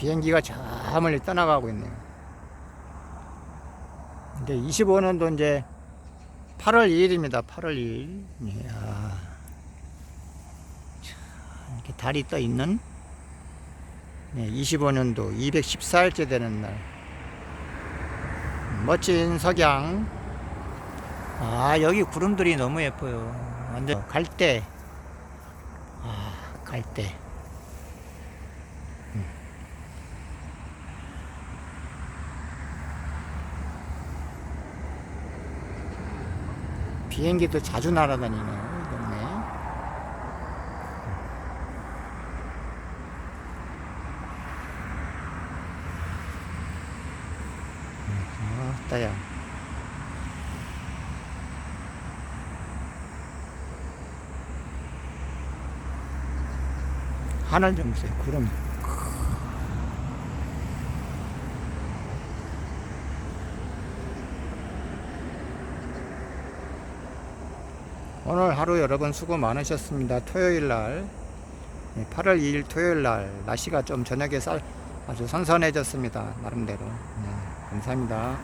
비행기가 저 멀리 떠나가고 있네요. 이제 25년도 이제 8월 2일입니다. 8월 2일. 이야. 참, 이렇게 달이 떠 있는 네, 25년도 214일째 되는 날. 멋진 석양. 아, 여기 구름들이 너무 예뻐요. 완전 갈대. 아, 갈대. 비행기도 자주 날아다니네요. 아, 따야. 하늘 좀 보세요, 구름. 오늘 하루 여러분 수고 많으셨습니다. 토요일 날 예, 8월 2일 토요일 날 날씨가 좀 저녁에 쌀 아주 선선해졌습니다. 나름대로. 네, 감사합니다.